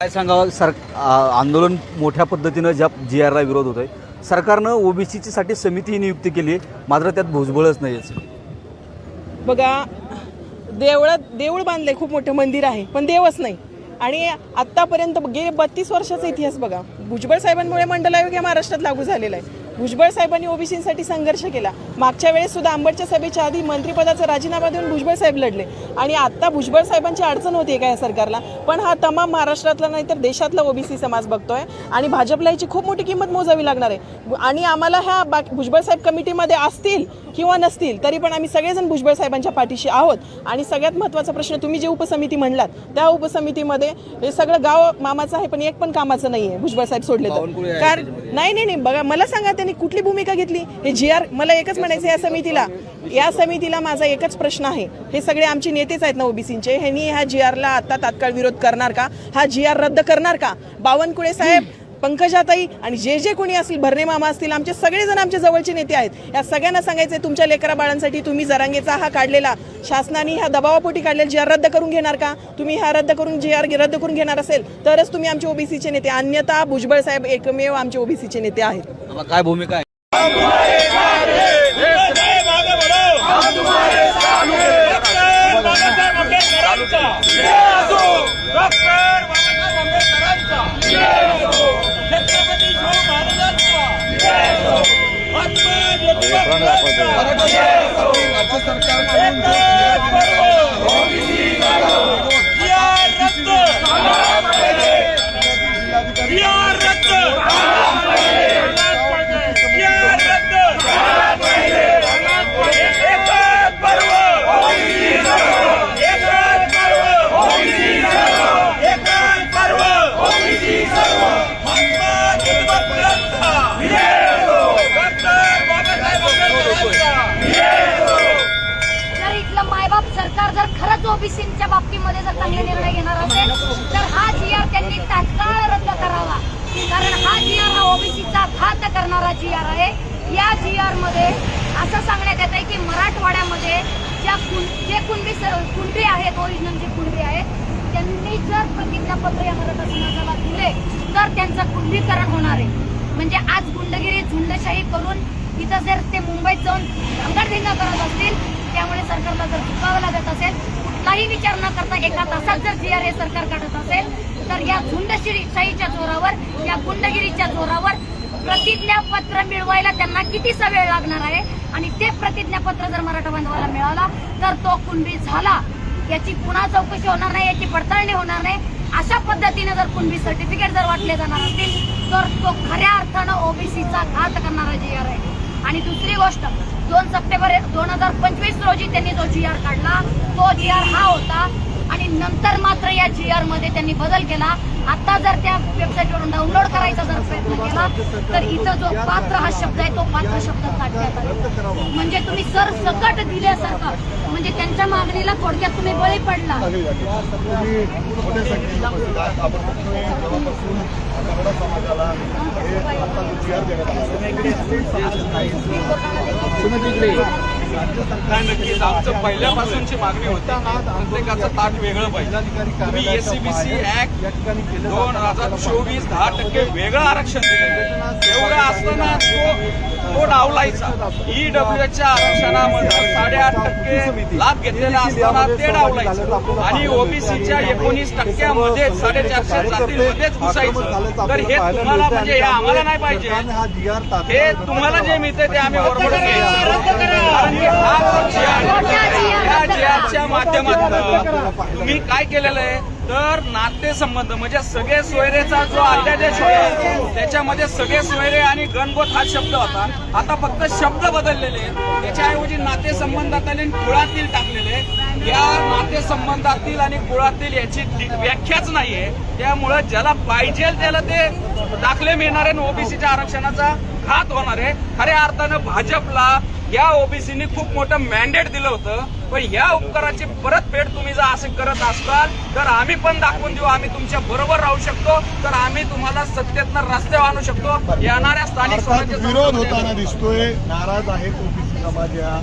काय सांगावं? सर आंदोलन मोठ्या पद्धतीनं ज्या जी आरला विरोध होतोय सरकारनं ओबीसीची साठी समिती ही नियुक्ती केली आहे मात्र त्यात भुजबळच नाही बघा देवळात देऊळ बांधले खूप मोठं मंदिर आहे पण देवच नाही. आणि आत्तापर्यंत गेले बत्तीस वर्षाचा इतिहास बघा. भुजबळ साहेबांमुळे मंडल आयोग या महाराष्ट्रात लागू झालेला आहे. भुजबळ साहेबांनी ओबीसीसाठी संघर्ष केला. मागच्या वेळेस सुद्धा आंबटच्या सभेच्या आधी मंत्रिपदाचा राजीनामा देऊन भुजबळ साहेब लढले. आणि आता भुजबळ साहेबांची अडचण होती का या सरकारला? पण हा तमाम महाराष्ट्रातला नाही तर देशातला ओबीसी समाज बघतोय आणि भाजपला याची खूप मोठी किंमत मोजावी लागणार आहे. आणि आम्हाला ह्या बाकी भुजबळ साहेब कमिटीमध्ये असतील किंवा नसतील तरी पण आम्ही सगळेजण भुजबळ साहेबांच्या पाठीशी आहोत. आणि सगळ्यात महत्त्वाचा प्रश्न तुम्ही जे उपसमिती म्हणलात त्या उपसमितीमध्ये हे सगळं गाव मामाचं आहे पण एक पण कामाचं नाही आहे भुजबळ साहेब सोडले तर. कारण नाही नाही नाही बघा मला सांगा त्यांनी कुठली भूमिका घेतली? हे जी आर मला एकच म्हणायचं या समितीला. या समितीला माझा एकच प्रश्न आहे. हे सगळे आमचे नेतेच आहेत ना ओबीसींचे ह्यांनी ह्या जी आरला आता तात्काळ विरोध करणार का? हा जी आर रद्द करणार का? बावनकुळे साहेब पंकजाताई आणि जे जे कोणी असतील भरणे मामा असतील आमचे सगळेजण आमचे जवळचे नेते आहेत या सगळ्यांना सांगायचं तुमच्या लेकरा बाळांसाठी तुम्ही जरांगेचा हा काढलेला शासनाने ह्या दबावापोटी काढलेला जी आर रद्द करून घेणार का तुम्ही हा रद्द करून जी आर रद्द करून घेणार असेल तरच तुम्ही आमचे ओबीसीचे नेते अन्यथा भुजबळ साहेब एकमेव आमचे ओबीसीचे नेते आहेत काय भूमिका आहे जर ओबीसीच्या बाबतीमध्ये जर चांगले निर्णय घेणार असेल तर हा जी आर त्यांनी तात्काळ रद्द करावा. कारण हा जी आर हा ओबीसीचा घात करणारा जी आर आहे. या जी आरमध्ये असं सांगण्यात येत आहे की मराठवाड्यामध्ये ज्या कुण जे कुणबी स- आहेत ओरिजिनल जे कुणबी आहेत त्यांनी जर प्रतिज्ञापत्र या मराठा समाजाला दिले तर त्यांचं कुंडीकरण होणार आहे. म्हणजे आज गुंडगिरी झुंडशाही करून इथं जर ते मुंबईत जाऊन धांगडधिंगा करत असतील त्यामुळे सरकारला जर चुकावं लागत असेल कुठलाही विचार न करता एका तासात जर जी आर हे सरकार काढत असेल तर या झुंडशाहीच्या जोरावर या गुंडगिरीच्या जोरावर प्रतिज्ञापत्र मिळवायला त्यांना कितीसा वेळ लागणार आहे? आणि ते प्रतिज्ञापत्र जर मराठा बांधवाला मिळाला तर तो कुणबी झाला? याची पुन्हा चौकशी होणार नाही याची पडताळणी होणार नाही. अशा पद्धतीने जर कुणबी सर्टिफिकेट जर वाटले जाणार असतील तर तो खऱ्या अर्थानं ओबीसीचा घात करणारा जी आर आहे आणि दुसरी गोष्ट दोन सप्टेंबर दोन हजार पंचवीस रोजी त्यांनी जो जी आर काढला तो जी आर हा होता. आणि नंतर मात्र या जी आरमध्ये त्यांनी बदल केला. आता जर त्या वेबसाईटवरून डाउनलोड करायचा जर प्रयत्न केला तर इथं जो पात्र हा शब्द आहे तो पात्र शब्द काढण्यात आला. म्हणजे तुम्ही सर सकट दिल्यासारखं. म्हणजे त्यांच्या मागणीला थोडक्यात तुम्ही बळी पडला. नाही नक्कीच आमचं पहिल्यापासूनची मागणी होती. प्रत्येकाचं ताट वेगळं पाहिजे. तुम्ही एसीबीसी ऍक्ट दोन हजार चोवीस दहा टक्के वेगळं आरक्षण दिलं एवढं असताना तो तो डावलायचा. ईडब्ल्यूच्या आरक्षणामध्ये साडेआठ टक्के लाभ घेतलेला असताना ते डावलायचं. आणि ओबीसीच्या एकोणीस टक्क्यामध्ये साडेचारशे जातींमध्येच घुसायचं. तर हे तुम्हाला म्हणजे हे आम्हाला नाही पाहिजे. हा तुम्हाला जे मिळते ते आम्ही घ्यायचं कारण की हा या माध्यमातून तुम्ही काय केलेलं आहे? तर नातेसंबंध म्हणजे सगळे सोयरेचा जो अध्यादेश होता त्याच्यामध्ये सगळे सोयरे आणि गणगोत हा शब्द होता. आता फक्त शब्द बदललेले आहेत. त्याच्याऐवजी नातेसंबंधात आणि कुळातील टाकलेले या नातेसंबंधातील आणि कुळातील याची व्याख्याच नाहीये. त्यामुळं ज्याला पाहिजे त्याला ते दाखले मिळणार आहे ओबीसीच्या आरक्षणाचा घात होणार आहे. खऱ्या अर्थानं भाजपला या ओबीसीनी खूप मोठं मॅन्डेट दिलं होतं. पण या उपकाराची परतफेड तुम्ही जर असे करत असाल तर आम्ही पण दाखवून देऊ. आम्ही तुमच्या बरोबर राहू शकतो. तर आम्ही तुम्हाला सत्तेतनं रस्त्यावर आणू शकतो. येणाऱ्या स्थानिक स्वराज्य विरोध होताना दिसतोय. नाराज आहे ओबीसी समाज या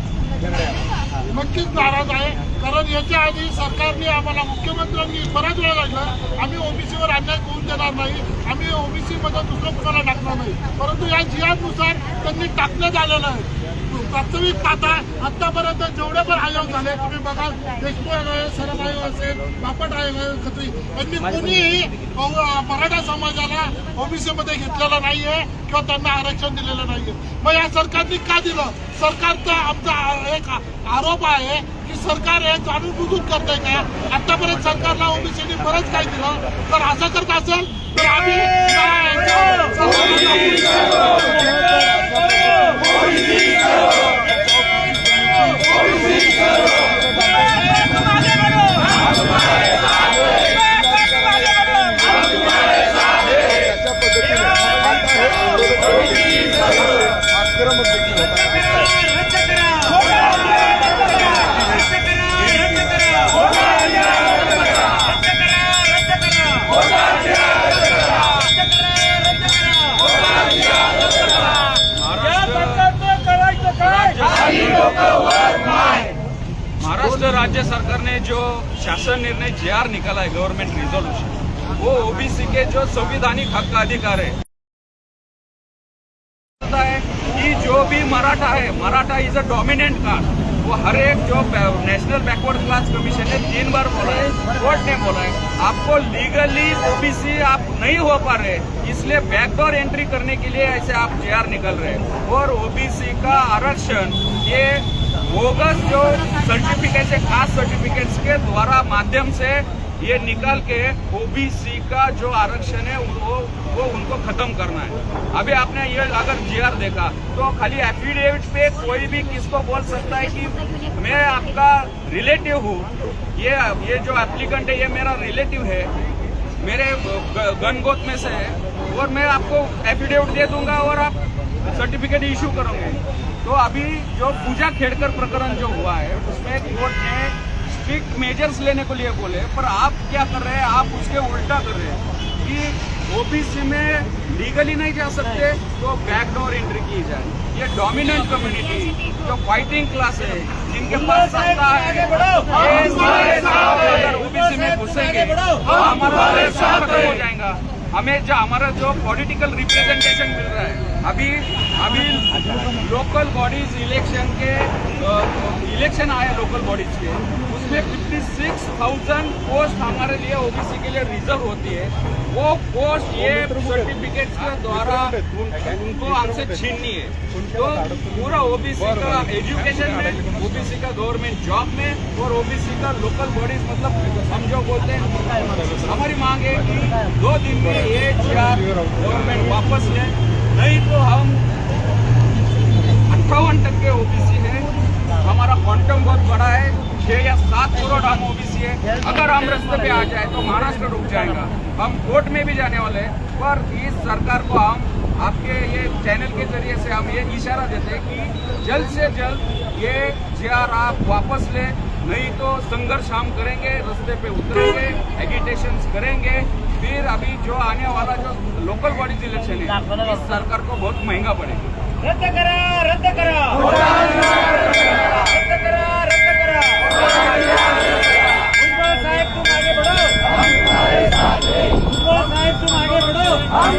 नक्कीच नाराज आहे. कारण याच्या आधी सरकारने आम्हाला मुख्यमंत्र्यांनी बऱ्याच वेळा सांगितलं आम्ही ओबीसीवर अन्याय होऊन देणार नाही. आम्ही ओबीसी मध्ये दुसरं कुणाला टाकणार नाही. परंतु या जिहानुसार त्यांनी टाकण्यात आलेलं आहे. वास्तविक पाहता आतापर्यंत जेवढे पण आयोग झाले तुम्ही बघा देशमुख आयोग सरब आयोग असेल बापट आयोग खत्री यांनी कोणीही मराठा समाजाला ओबीसी मध्ये घेतलेलं नाहीये किंवा त्यांना आरक्षण दिलेलं नाहीये. मग या सरकारने का दिलं? सरकारचा आमचा एक आरोप आहे की सरकार हे जाणून बुजून करतंय का? आतापर्यंत सरकारला ओबीसीने बरंच काय दिलं. तर असं करत असेल Gracias. शासन निर्णय जे आर निकाला है गवर्नमेंट रिजोल्यूशन वो ओबीसी के जो संविधानिक हक का अधिकार है कि जो भी मराठा है, Maratha is a dominant caste वो हर एक जो नेशनल बैकवर्ड क्लास कमीशन ने तीन बार बोला है कोर्ट ने बोला है, आपको लीगली ओबीसी आप नहीं हो पा रहे, इसलिए बैकडोर एंट्री करने के लिए ऐसे आप जेआर निकल रहे हैं। और ओबीसी का आरक्षण, ये बोगस जो सर्टिफिकेट है खास सर्टिफिकेट्स के द्वारा माध्यम से ये निकाल के ओबीसी का जो आरक्षण है, वो वो उनको खत्म करना है। अभी आपने ये अगर जीआर देखा तो खाली एफिडेविट पे कोई भी किसको बोल सकता है कि मैं आपका रिलेटिव हूँ। ये ये जो एप्लीकेंट है, ये मेरा रिलेटिव है। मेरे गनगोत में से है। और मैं आपको एफिडेविट दे दूँगा और आप सर्टिफिकेट इशू करोगे। तो अभी जो पूजा खेड़कर प्रकरण जो हुआ है उसमें कोर्ट ने स्ट्रिक्ट मेजर्स लेने को लिए बोले पर आप क्या कर रहे हैं? आप उसके उल्टा कर रहे हैं कि ओबीसी में लीगली नहीं जा सकते तो बैकडोर एंट्री की जाए। ये डोमिनेंट कम्युनिटी जो फाइटिंग क्लास है जिनके पास सत्ता है ओबीसी में घुसेंगे तो हमारा हो जाएगा। हमें जो हमारा जो पॉलिटिकल रिप्रेजेंटेशन मिल रहा है अभी अभी लोकल बॉडीज इलेक्शन के इलेक्शन आए लोकल बॉडीज के। उसमें 56,000 पोस्ट हमारे लिए ओबीसी के लिए रिज़र्व होती है। वो पोस्ट ये सर्टिफिकेट के द्वारा उनको हमसे छीननी है। तो पूरा ओबीसी का एजुकेशन में ओबीसी का गवर्नमेंट जॉब में और ओबीसी का लोकल बॉडीज मतलब हम जो बोलते हैं हमारी मांग है कि दो दिन में ये चार गवर्नमेंट वापस ले। नहीं तो हम अट्ठावन टक्के ओबीसी है। हमारा क्वांटम बहुत बड़ा है। छह या सात करोड़ हम ओबीसी है। अगर हम रास्ते पे आ जाए तो महाराष्ट्र रुक जाएगा। हम कोर्ट में भी जाने वाले हैं। पर इस सरकार को हम आपके ये चैनल के ज़रिए से हम ये इशारा देते हैं कि जल्द से जल्द ये जे आप वापस ले। नहीं तो संघर्ष हम करेंगे, रास्ते पे उतरेंगे एगिटेशन करेंगे। फिर अभी जो आने वाला जो लोकल बॉडीज इलेक्शन है इस सरकार को बहुत महंगा पड़ेगा। रद्द करा रद्द करा। रद्द करा रद्द करा। भुजबळ साहेब तुम आगे बढ़ो। भुजबळ साहेब तुम आगे बढ़ो। हम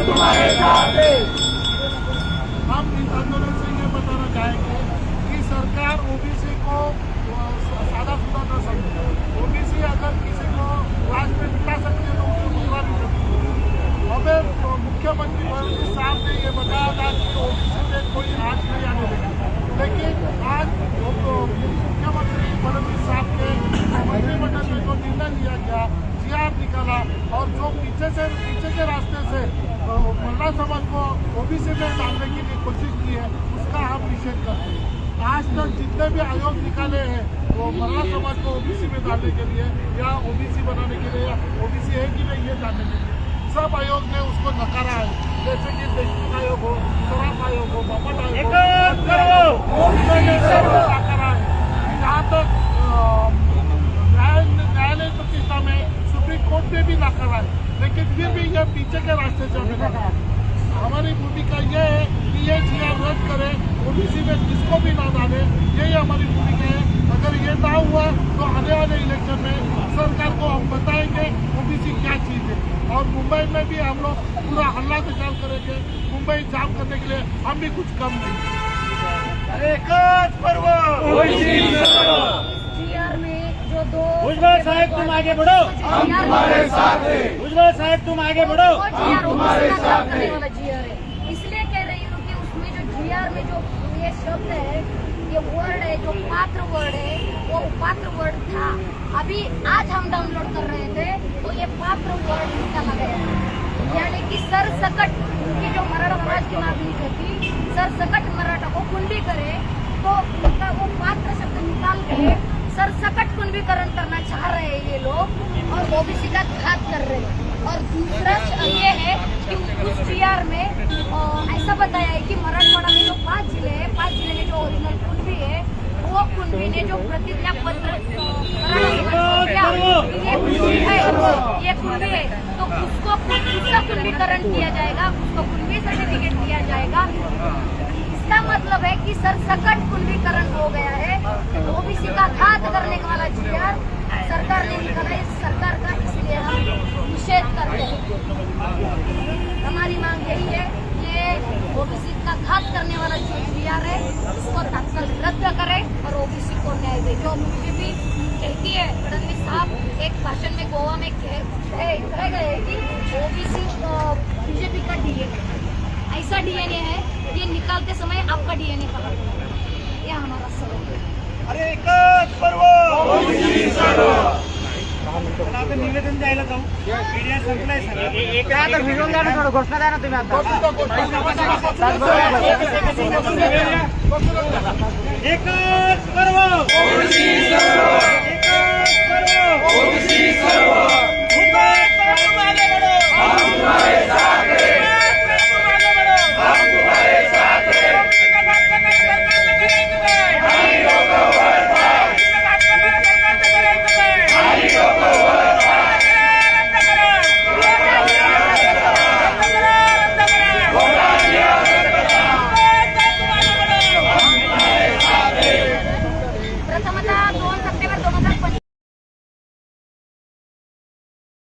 आज तक जितने भी आयोग निकाले हैं वो मल्ला समाज को ओबीसी में डालने के लिए या ओबीसी बनाने के लिए या ओबीसी है कि नहीं ये जानने के लिए। सब आयोग ने उसको नकारा है। जैसे कि देशमुख आयोग हो सराफ आयोग हो बापट आयोग हो नकारा है। जहाँ तक न्यायालय प्रतिष्ठा में सुप्रीम कोर्ट ने भी नकारा है। लेकिन फिर भी ये पीछे के रास्ते से हमें लगा हमारी भूमिका ये है कि ये जीआर रद्द करे ओबीसी में किसको भी ना डाले यही हमारी भूमिका है अगर ये ना हुआ तो आने वाले इलेक्शन में सरकार को हम बताएँगे ओबीसी क्या चीज़ है और मुंबई में भी हम लोग पूरा हल्ला निकाल करेंगे मुंबई जाम करने के लिए हम भी कुछ कम नहीं एकच पर्व जीआर में जो दो भुजबल साहेब तुम आगे बढ़ो जीआर भुजबल साहेब तुम आगे बढ़ो करने वाला जीआर है इसलिए कह रही हूँ कि उसमें जो जो ये शब्द है, ये वर्ड है, जो पात्र वर्ड है, वो पात्र वर्ड था। अभी आज हम डाउनलोड कर रहे थे तो ये पात्र वर्ड निकाला गया यानी कि सरसकट उनकी जो मराठा समाज की मांगनी थी, सरसकट मराठा को कुंडी करे तो उनका वो पात्र शब्द निकाल के सरसकट कुंभीकरण करना चाह रहे हैं ये लोग, और ओबीसी का घात कर रहे हैं। और दूसरा ये है कि उस जीआर में ऐसा बताया है कि मराठवाड़ा पाँच ज़िले हैं, पाँच ज़िले में जो ओरिजिनल कुंभी है, वो कुंभी ने जो प्रतिज्ञा पत्र ये कुंभी है तो उसको उसका कुंभीकरण किया जाएगा, उसको कुंभी सर्टिफिकेट दिया जाएगा। इसका मतलब है कि सरसकट कुंभीकरण हो गया है ओबीसी का घात करने वाला जीआर सरकार ने निकाला है सरकार का इसलिए हम निषेध करते हैं। हमारी मांग यही है कि ओबीसी जो जीआर है उसको तत्काल रद्द करें और ओबीसी को न्याय दे। जो बीजेपी कहती है फडणवीस साहब एक भाषण में गोवा में कह गए कि ओबीसी बीजेपी का डीएनए ऐसा डीएनए है ये निकालते समय आपका डीएनए कहा ये हमारा सवाल है। अरे एकच सर्व आता निवेदन द्यायला जाऊ मीडिया सगळं घोषणा द्या ना तुम्ही आता एकच सर्व सर्व सर्व